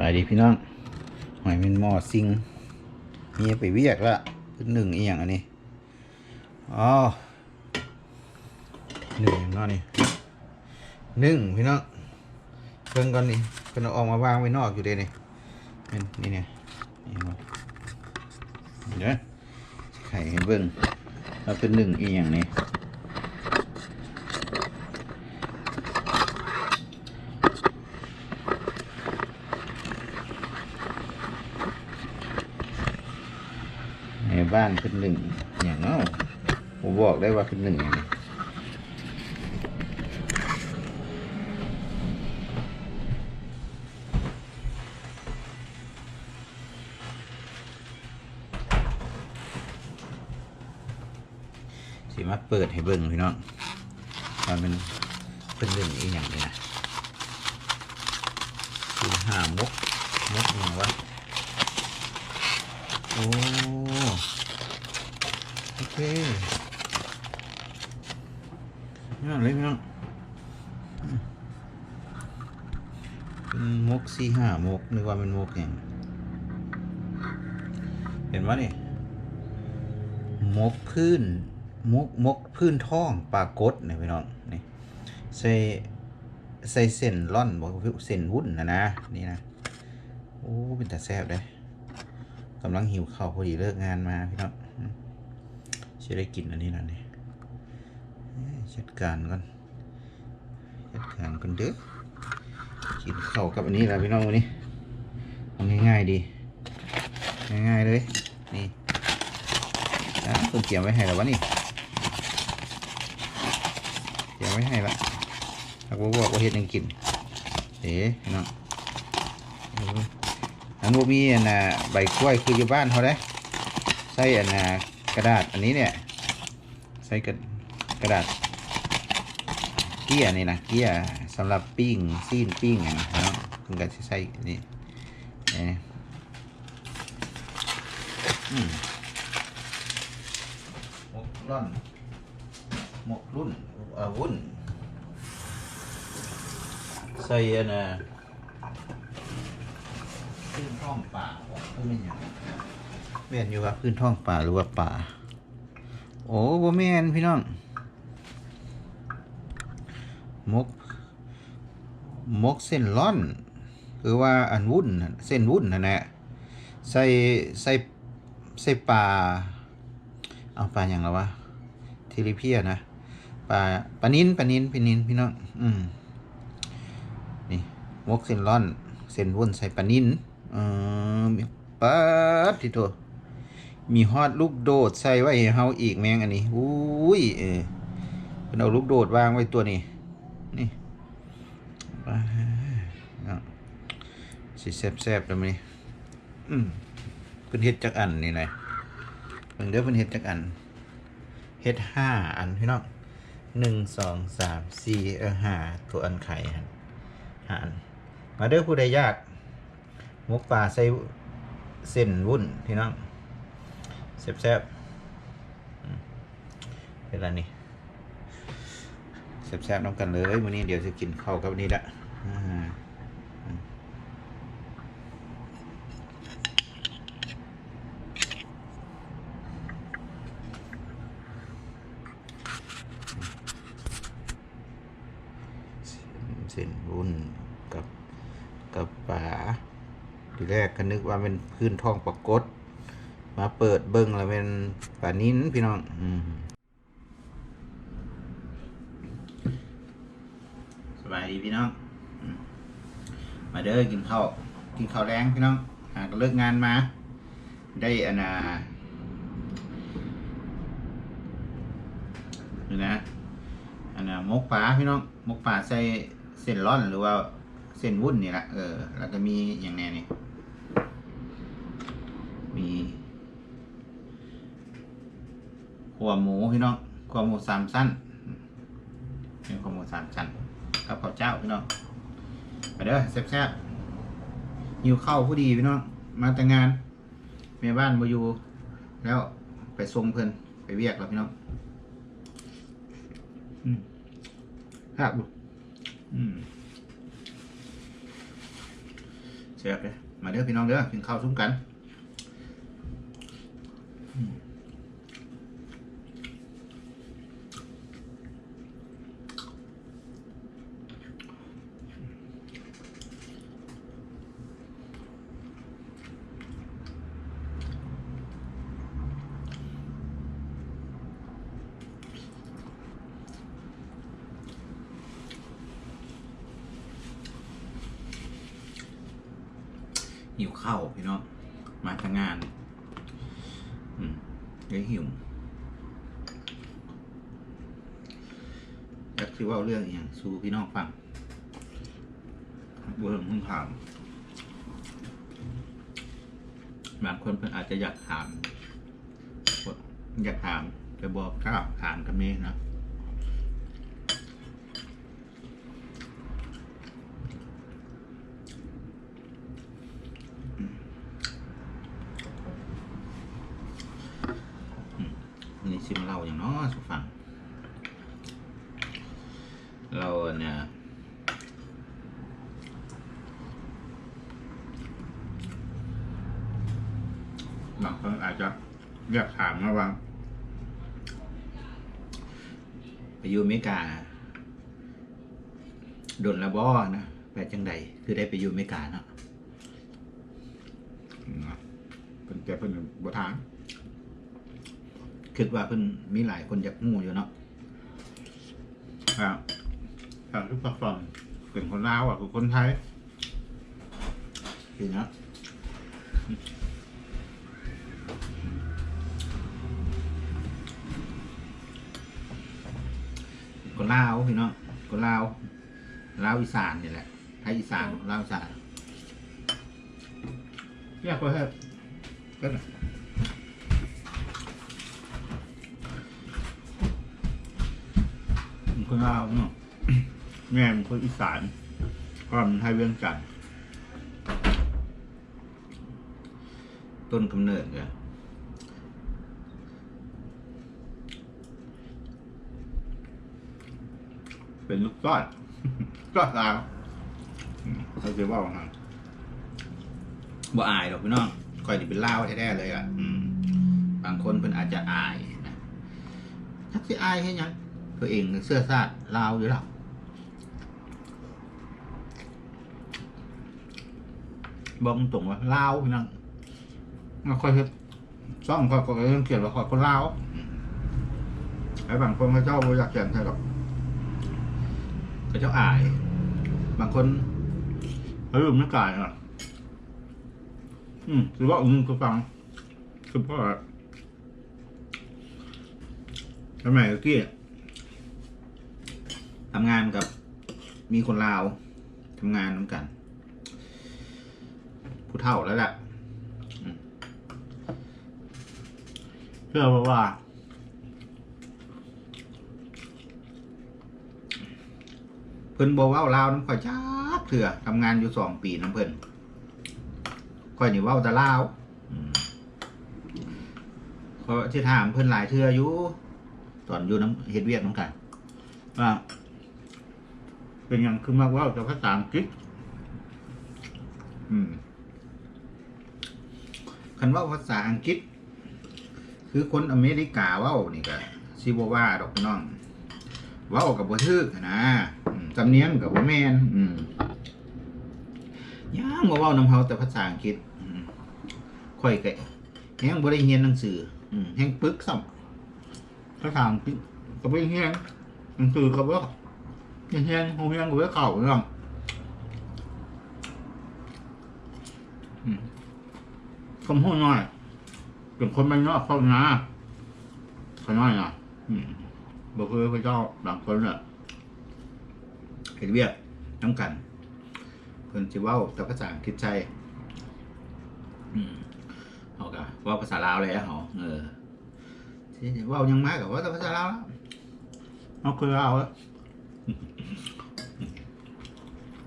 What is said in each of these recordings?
บายดีพี่น้องหอยเป็นหม้อซิงมีไปเวียกละเป็นหนึ่งอียงอันนี้อ๋อหนึ่งอย่างเนอกนี่หนึ่งพี่น้องเบิ่งก่อนนี่เป็นออกมาวางไว้นอกอยู่เด้นี่นี่เนี่ยนี่เนาเดี๋ยวไข่เบิ่งเราเป็นหนึ่งอียงนี่ ใน บ้านเป็นหนึ่งอย่างเนาะผมบอกได้ว่าเป็นหนึ่งสิมาเปิดให้เบิ่งพี่น้องว่ามันเป็นหนึ่งอีกอย่างนี้นะคือหามกมกอย่างวะโอ้ เคนี่อะไรพี่น้องอืมเป็นมกสี่ห้ามกนึกว่าเป็นมกอย่างเห็นว่านี่มกพื้นมกมกพื้นท้องปลากดเนี่ยพี่น้องนี่ใส่ใส่เส้นร่อนบอกเส้นวุ้นนะนะนี่นะโอ้เป็นแต่แซ่บเลยกำลังหิวข้าวพอดีเลิกงานมาพี่น้อง จะได้กินอันนี้นะนี่ยจัดการก่อนจัดการก่อนเด้อกินข้าวกับอันนี้แหละพี่น้องวันนี้ทำง่ายๆดี ง่ายๆเลยนี่อะเพิ่งเตรียมไว้ให้แล้ววะนี่เตรียมไว้ให้ละหากว่าบอกว่าเฮ็ดยังกินเอ๋พี่น้องเอาไว้อันบ่มีอันน่ะใบกล้วยคืออยู่บ้านเขาได้ใส่อันน่ะกระดาษอันนี้เนี่ย ใส่กระกระดาษเกี้ยนี่นะเกี้ยสำหรับปิ้งซีนปิ้งอะนะเนาะคุณก็สิใส่อันนี่นี่หมกร่อนหมกรุ่นอ่อวุ้นใส่อันน่ะพื้นท้องป่าคือเป็นอย่างแม่นอยู่ว่าพื้นท้องป่าหรือว่าป่า โอ้บ่แม่นพี่น้องมกมกเส้นร่อน คือว่าอันวุ่นเส้นวุ่นนั่นแหละใส่ใส่ใส่ปลาเอาปลาอย่างละวะทิลิเพียนะปลาปลานิ้นปลานิ้นปลานิ้นพี่น้องอืมนี่มกเส้นร่อน เส้นวุ่นใส่ปลานิ้นออมีปัดที่ตัว มีฮอดลูกโดดใส่ไว้ให้เฮาอีกแมงอันนี้อุ้ยเออเป็นเอาลูกโดดวางไว้ตัวนี้นี่สิแซบๆแล้วมั้ยอืมเพิ่นเฮ็ดจักอันนี่นะเพิ่นเด้อเพิ่นเฮ็ดจักอันเฮ็ดห้าอันพี่น้องหนึ่งสองสามสี่เออห้าตัวอันไข่หั่นห้าอันมาเด้อผู้ใดยากหมกป่าใส่เส้นวุ่นพี่น้อง แซ่บๆเป็นไรนี่แซ่บๆน้องกันเลยวันนี้เดี๋ยวจะกินข้าวกับนี้ละเส้นวุ่นกับกับป่าทีแรกก็นึกว่าเป็นพื้นท้องปรากฏ มาเปิดเบิ้งแล้วเป็นป่านิ้นพี่น้องอืมสบายดีพี่น้อง มาเด้อกินข้าวกินข้าวแรงพี่น้องหากเลิกงานมา ได้อนน่ะนี่นะอันน่ะมกปลาพี่น้องมกปลาใส่เส้นร่อนหรือว่าเส้นวุ้นนี่แหละเออ แล้วก็มีอย่างแน่นี่มี หัวหมูพี่น้องหัวหมูสามสั้นเป็นหัวหมูสามชั้นกับข้าวเจ้าพี่น้องไปเด้อแซ่บๆหิวเข้าผู้ดีพี่น้องมาแต่งงานแม่บ้านมาอยู่ แล้วไปส่งเพิ่นไปเวียกแล้วพี่น้องอืมครับอืมแซ่บเลยมาเด้อพี่น้องเด้อกินข้าวซุ้มกันอืมหิวข้าวพี่น้องมา ทำงานอืมเลยหิวอยากสิเว่าเรื่องอย่างสู่พี่น้องฟังเรื่องเพิ่งถามบางคนเพิ่นอาจจะอยากถาม อยากถาม แต่บอกกล้าถามกันเมนะ วันนี้ชิมเราอย่างน้อสุฟัง เราเนี่ยบางคนอาจจะอยากถามนะว่าไปอยู่อเมริกาโดนละบ่นะไปจังใดคือได้ไปอยู่อเมริกาเนาะอืมเป็นแต่เพิ่นบ่ถามคิดว่าเพิ่นมีหลายคนอยากงูอยู่เนาะครับ ทางทุกภาคส่วนเป็นคนลาวอะคือคนไทยคือเนาะคนลาวพี่เนาะคนลาวลาวอีสานนี่แหละไทยอีสานลาวอีสานเรียกว่าเฮ้ยก็ได้ผมคนลาวเนาะ แม่เป็นคนอีสานพ่อมันไทยเวียงจันต้นกำเนิดเนี่ยเป็นลูกก้อนก้อนลาวเขาจะว่าไงบ่อายหรอกพี่น้องคอยนี่เป็นเล่าแท้ๆเลยอะบางคนเพิ่นอาจจะอายนะทักสิอายให้ยังตัวเองเสื้อซาดลาอยู่แล้ว บอกตรงๆว่าลาวพี่น้องไม่ค่อยเฮ็ดซ่องค่อยก็เรื่องเขียนว่าขอยคนลาวไอ้บางคนเขาเจ้าบ่อยากเขียนใช่หรอกเขาเจ้าอาย บางคนเขาอยู่ไม่กลายอะอืมหรือว่าอืมก็ฟังคือเพราะว่าทำไมเมื่อกี้ทำงานกับมีคนลาวทำงานน้ำกันผู้ เฒ่าแล้วแหละอืมเชื่อว่า เพิ่นบอกว่าลาวน้ำข่อยจ้าเถื่อทำงานอยู่สองปีน้ำเพิ่นข่อยนี่ว่าแต่ลาวอืมเขาที่ถามเพิ่นหลายเทื่ออยู่ตอนอยู่น้ำเฮ็ดเวียกน้ำกันว่าเป็นอย่างคือมากว่าจะภาษาอังกฤษอืม คันว่าภาษาอังกฤษ คือคนอเมริกาว่านี่ก็ซิบว่าดอกพี่น้องว่ากับบ่ทึกนะอืมสำเนียงกับบ่แมนอืมย่างบ่เว้านำเฮาแต่ภาษาอังกฤษค่อยก็แฮงบ่ได้เรียนหนังสืออืมแฮงปึกซ้ำภาษาอังกฤษก็บ่ได้เรียนหนังสือก็บ่เฮียนเฮียนหูเฮียนกูไว้เข่าเรื่องอืม คำพูดน้อยเป็นคนไม่นอกเข้านาเขาน้อยอะบอกคือพระเจ้าบางคนอะเห็นเวียกน้ำกันเพิ่นจะว่าแต่ภาษาอังกฤษใจเขาก็เว่าภาษาลาวเลยอะเขาเออที่ว่ายังมากกับว่าแต่ภาษาลาวแล้วเอาคือลาวแล้ว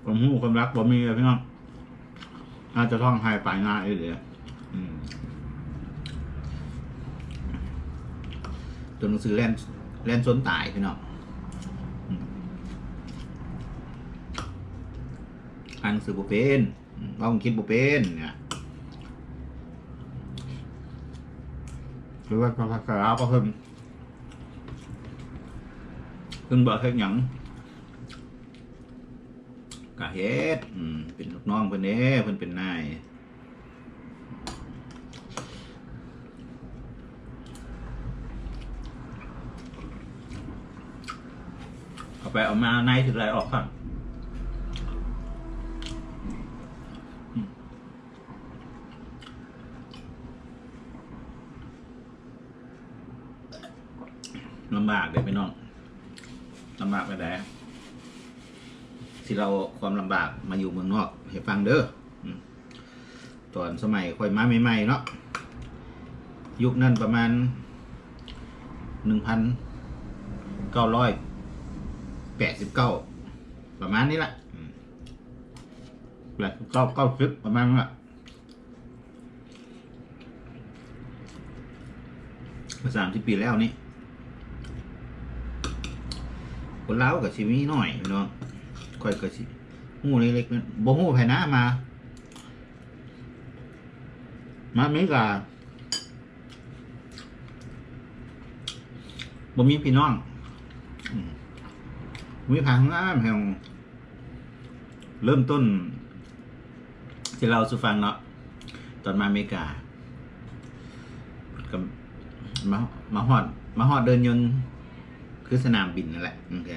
ผมหูความรักผมมีอะพี่น้องน่าจจะท่องไห้ปลายหน้าเอเดียอืม ตัวหนังสือแลนแลนส้นตายพี่น้องอ่านหนังสือบ่เป็นอืมเราคิดบ่เป็นเนี่ยหรือว่าภาษาลาวก็เพิ่นเพิ่นบอกเฮ็ดหยังก็เฮ็ดเป็นลูกน้องเพิ่นเด้เพิ่นเป็นนายเอา ไปเอามาในถึงไรออกครับลำบากเลยพี่น้องลำบากไปไหนที่เราความลำบากมาอยู่เมืองนอกให้ฟังเด้อตอนสมัยค่อยมาใหม่ๆเนาะยุคนั้นประมาณหนึ่งพันเก้าร้อย แปดสิบเก้าประมาณนี้แหละแปดสิบเก้าเก้าสิบประมาณนั้นแหละสามสิบปีแล้วนี่คนเล้ากับชีวิตหน่อยพี่น้องค่อยกับชีหูเล็กๆบ่หูไผ่นะมา มาอเมริกาบ่มีพี่น้อง อืม มีทางงานแห่งเริ่มต้น ที่เราสุฟังเนาะตอนมาอเมริกาก็มามาฮอด มาฮอดเดินยนต์คือสนามบินนั่นแหละโอเค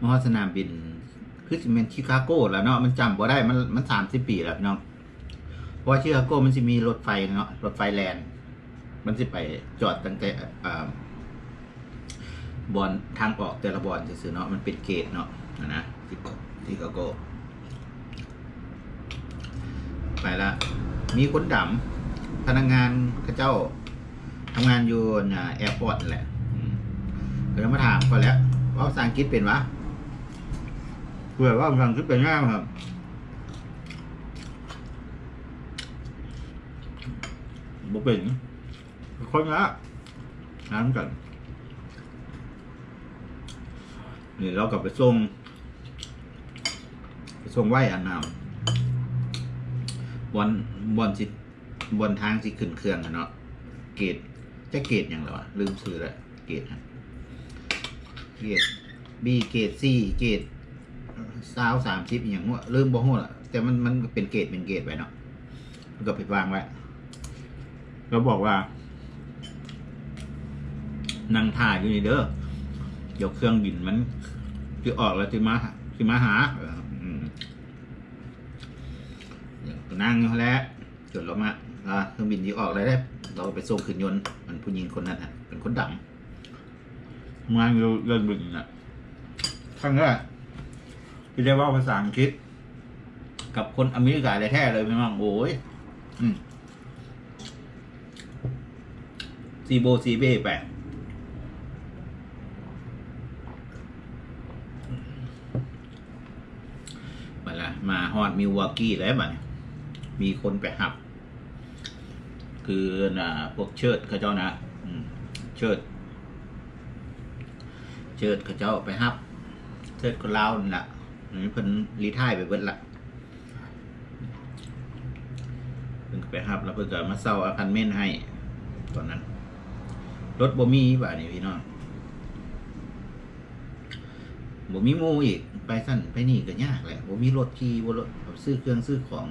มอดสนามบิน คือสิเป็นชิคาโกแล้วเนาะมันจำบ่ได้มันมันสามสิบปีแล้วพี่น้องเพราะว่าชิคาโกมันจะมีรถไฟเนาะรถไฟแลนด์มันจะไปจอดตั้งแต่อ่า บอลทางออกแต่ละบอลซื่อๆเนาะมันเป็นเกตเนาะนะนะชิคาโกไปละมีคนดำพนักงานเข้าเจ้าทำงานอยู่แอร์พอร์ตนั่นแหละอืมก็เลยมาถามก่อนแล้ว ว่าภาษาอังกฤษเป็นวะเผื่อว่าภาษาอังกฤษเป็นง่ายครับบ่เป็นคนละน้ำกัน นี่เรากลับไปส่งไปส่งไหวอันนำบอนบอนสิบอนทางสิขึ้นเครื่องอะเนาะเกตจะเกตอย่างไรวะลืมซื้อล้วเกตฮะเกรด B เกรด C เกรดสาวสามสิบอย่างว่าเริ่มบ่ฮู้ละแต่มันมันเป็นเกรดเป็นเกรดไว้เนาะมันก็ไปวางไว้ก็บอกว่านั่งถ่ายอยู่นี่เด้อ ยกเครื่องบินมันจะออกแล้วจะมาจะมาหาเอออืมเดี๋ยวนั่งแล้วจนเรามาอ่าเครื่องบินที่ออกแล้วได้เราไปส่งขึ้นยนต์มันผู้หญิงคนนั้นฮะเป็นคนดำงานเราเรียนบึงน่ะครั้งแรกที่ได้ว่าภาษาอังกฤษ กับคนอเมริกาแท้ๆเลยไม่มั่งโอ้ยอืมซีโบซีเบ้แปะมาละมา ฮอดมิววอกกี้แล้วบัดนี้มีคนไปหับ คือนะพวกเชิดเขาเจ้านะเชิด เชิดเขาเจ้าไปฮับ เชิดคนลาวนั่นละนี่เพิ่นรีทายไปเบิดละเพิ่นไปฮับแล้วเพิ่นก็มาเซาอาคันเมนให้ตอนนั้นรถบ่มีบ่านี่พี่น้อง บ่มีมูอีกไปสั่นไปนี่ก็ยากแหละบ่มีรถขี่บ่รถซื้อเครื่องซื้อของ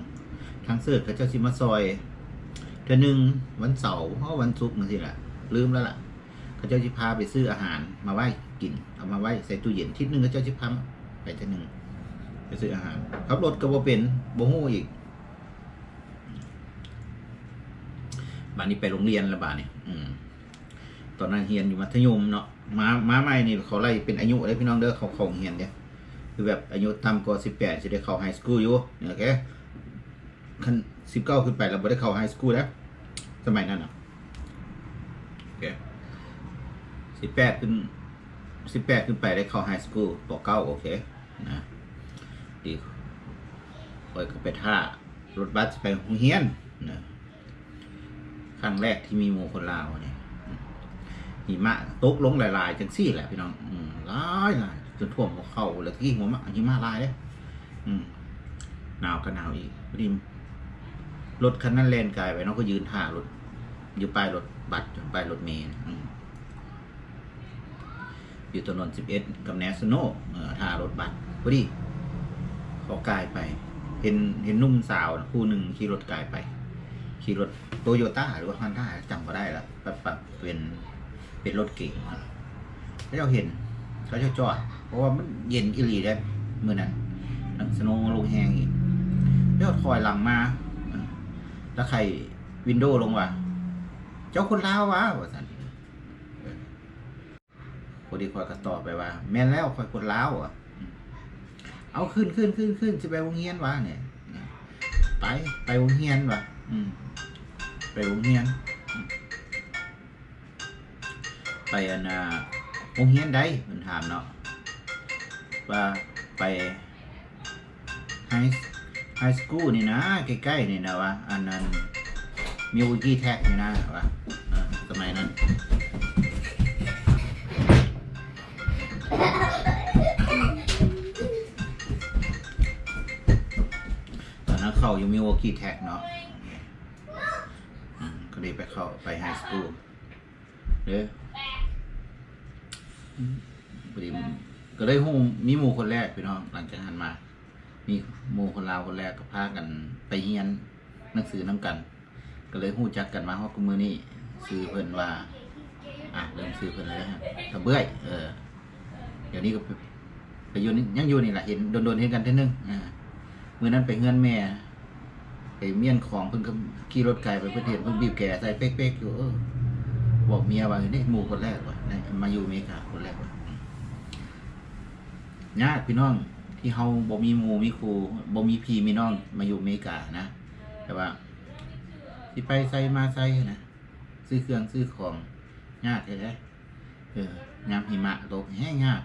ทางเสิร์ชเขาเจ้าสิมาซอยเทื่อหนึ่งวันเสาร์เพราะวันศุกร์จังซี่ล่ะลืมแล้วล่ะเขาเจ้าจิพาไปซื้ออาหารมาไว้กินเอามาไว้ใส่ตู้เย็นทิศหนึ่งเขาเจ้าจิพาไปทีหนึ่งไปซื้ออาหารขับรถก็บ่เป็นบ่ฮู้อีกบ้านนี้ไปโรงเรียนล้วบ้านนี้อืมตอนนั้นเรียนอยู่มัธยมเนาะ มามาใหม่นี่เขาไล่เป็นอายุเลยพี่น้องเด้อเขาเขาเรียนเนี่ยคือแบบอายุต่ำกว่าสิบแปดจะได้เข้าไฮสคูลอยู่เนี่ยโอเคขั้นสิบเก้าขึ้นไปเราไม่ได้เข้าไฮสคูลแล้วสมัยนั้นอะโอเคสิบแปดขึ้นสิบแปดขึ้นไปได้เข้าไฮสคูลปเก้าโอเคนะดีคอยก็ไปท่ารถบัสไปโรงเรียนนะครั้งแรกที่มีโมคนลาวเนี่ย หิมะตกลงหลายๆจังซี่แหละพี่น้องอืมหลายหลายจนท่วมหัวเข่าแล้วที่หัวมะหิมะลายเลยอืมหนาวก็หนาวอีกพอดีรถคันนั้นแลนกายไปเนาะก็ยืนท่ารถอยู่ป้ายรถบัสจนป้ายรถเมล์อยู่ถนนสิบเอ็ดกับแนสโนเออท่ารถบัสพอดีเขากายไป เห็นเห็นนุ่มสาวคู่หนึ่งขี่รถกายไป ขี่รถโตโยต้าหรือว่าฮอนด้าจำก็ได้ล้วแบบแบบเป็น เป็นรถเก่งนะเขาเจ้าเห็นเขาจ้าจอด เพราะว่ามันเย็นอิลีได้เมื่อนั้นนังสนว์ลงแหงอีกแล้วถอยหลังมา แล้วใครวินโดว์ลงว่าเจ้าคนลาววะว่าสันเออพอดีคอยก็ตอบไปว่า แม่นแล้วคอยคนลาวอะเอาขึ้นขึ้นขึ้นขึ้นจะไปวงเฮียนวะเนี่ย ไปไปวงเฮียนวะอืมไปวงเฮียน ไปอันน่ะวงเฮียนใดมันถามเนาะว่าไปไฮไฮสคูลนี่นะใกล้ๆนี่นะวะอันนั้นมิวกี้แท็กนี่นะวะเออสมัยนั้นตอนนั้นเข้าอยู่มิวกี้แท็กเนาะก็เลยไปเข้าไปไฮสคูลเด้อ พอดีก็เลยหูมีหมู่คนแรกพี่น้องหลังจากนั้นมา มีหมู่คนลาวคนแรกก็พากันไปเรียนหนังสือน้ำกัน ก็เลยหูจักกันมาฮอกมือนี้ซื้อเพิ่นว่า อะเริ่มซื้อเพิ่นแล้วฮะกระเบื้อยเออ เดี๋ยวนี้ก็ไปอยู่นี่ยังอยู่นี่แหละเห็นโดนๆเห็นกันเท่านึงอ่ามื่อนั้นไปเงื่อนแม่ไปเมียนของเพิ่นก็ขี่รถไกลไปเพิ่นเห็นเพิ่นบีบแก่ใส่เป๊กๆอยู่บอกเมียว่านี่หมู่คนแรกว่ะ มาอยู่อเมริกาคนแรกว่ะญาติพี่น้องที่เฮาบ่มีหมู่มีครูบ่มีพี่มีน้องมาอยู่อเมริกานะแต่ว่าสิไปใส่มาใส่นะซื้อเครื่องซื้อของยากแท้ๆเออยามหิมะตกแห้งยาก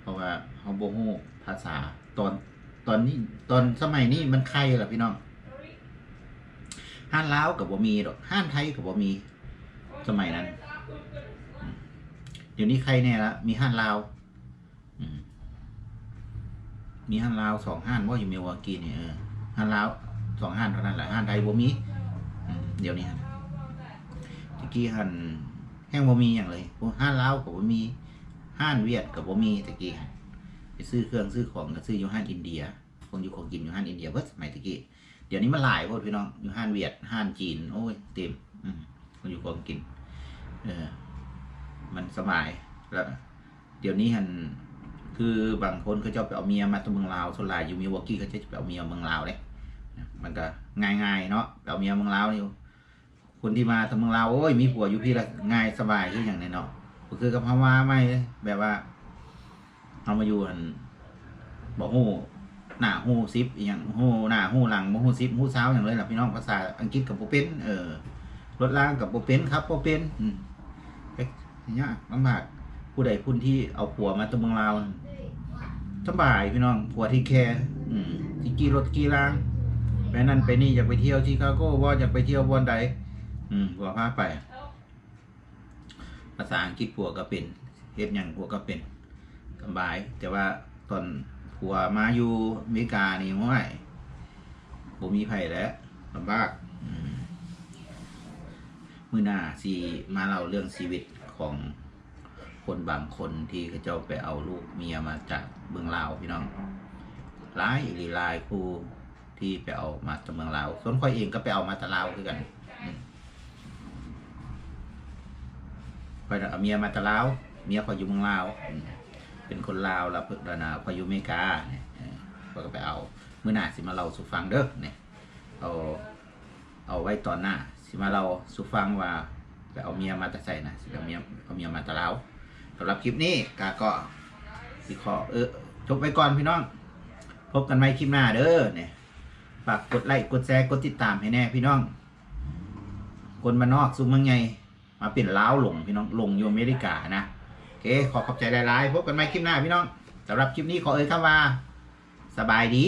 เพราะว่าเฮาโบ่ฮู้ภาษาตอนตอนนี้ตอนสมัยนี้มันใครล่ะพี่น้องห้านลาวกับบ่มีดอกห้านไทยกับบ่มี สมัยนั้น เดี๋ยวนี้ใครแน่ละมีห้านลาวมีห้านลาวสองห้านว่าอยู่เมลวากีเนี่ยเออห้านลาวสองห้านเท่านั้นแหละห้านไทยบ่มีเดี๋ยวนี้ฮะตะกี้หันแห้งบ่มีอย่างเลยพวกห้านลาวกับบ่มีห้านเวียดกับบ่มีตะกี้หันไปซื้อเครื่องซื้อของก็ซื้ออยู่ห้านอินเดียคนอยู่ของกินอยู่ห้านอินเดียเบิดสมัยตะกี้เดี๋ยวนี้มันหลายพวกพี่น้องอยู่ห้านเวียดห้านจีนโอ้ยเต็มคนอยู่ของกิน เออ มันสบายแล้วเดี๋ยวนี้หันคือบางคนเขาจะเอาไปเอาเมียมาตัวเมืองลาวส่วนหลายอยู่มิวอกกี้เขาจะไปเอาเมียเมืองลาวเลยมันก็ง่ายๆเนาะไปเอาเมียเมืองลาวนี่คนที่มาทางเมืองลาวโอ้ยมีผัวอยู่พี่ละง่ายสบายคืออย่างนี้เนาะก็คือกับพม่าไม่แบบว่าเอามาอยู่อันบอกฮู้หน้าฮู้ซิปอย่างฮู้หน้าฮู้หลังบ่ฮู้ซิปฮู้เช้าอย่างเลยล่ะพี่น้องภาษาอังกฤษกับบ่เป็นเออรถล่างกับบ่เป็นครับบ่เป็นอืม ยากลำบากผู้ใดผู้ที่เอาผัวมาตัวเมืองลาวสบายพี่น้องผัวที่แคร์ที่กี่รถกี่ล่างไปนั่นไปนี่อยากไปเที่ยวชิคาโกว่าอยากไปเที่ยวบอนใดอืมผัวพาไป ภาษาอังกฤษผัวก็เป็นเฮ็ดหยังผัวก็เป็นสบาย แต่ว่าตอนผัวมาอยู่อเมริกานี่ห้วยบ่มีไผแล้วลำบากมือหน้าสิมาเล่าเรื่องชีวิต ของคนบางคนที่เขาเจ้าไปเอาลูกเมียมาจากเมืองลาวพี่น้องหลายอีหลีหลายครูที่ไปเอามาจากเมืองลาวส่วนข่อยเองก็ไปเอามาจากลาวคือกันอืมข่อยเอาเมียมาจากลาว เมียข่อยอยู่เมืองลาว เป็นคนลาวแล้วเพิ่นานาพายุอเมริกาเนี่ยเออเขก็ไปเอาเมื่อหน้าสิมาเล่าสู่ฟังเด้อเนี่ยเอาเอาไว้ตอนหน้าสิมาเล่าสู่ฟังว่า ไปเอาเมียมาแต่ใส่นะสิเอาเมียเอาเมียมาแต่ลาวสำหรับคลิปนี้กาก็สิขอเออจบไปก่อนพี่น้อง พบกันใหม่คลิปหน้าเด้อเนี่ยฝากกดไลค์กดแชร์กดติดตามให้แน่พี่น้อง คนมานอกซุ่มเมืองไงมาเป็นล้าวหลงพี่น้องหลงอยู่อเมริกานะโอเค ขอขอบใจหลายๆพบกันใหม่คลิปหน้าพี่น้องสำหรับคลิปนี้ขอเอ่ยคำว่า สบายดี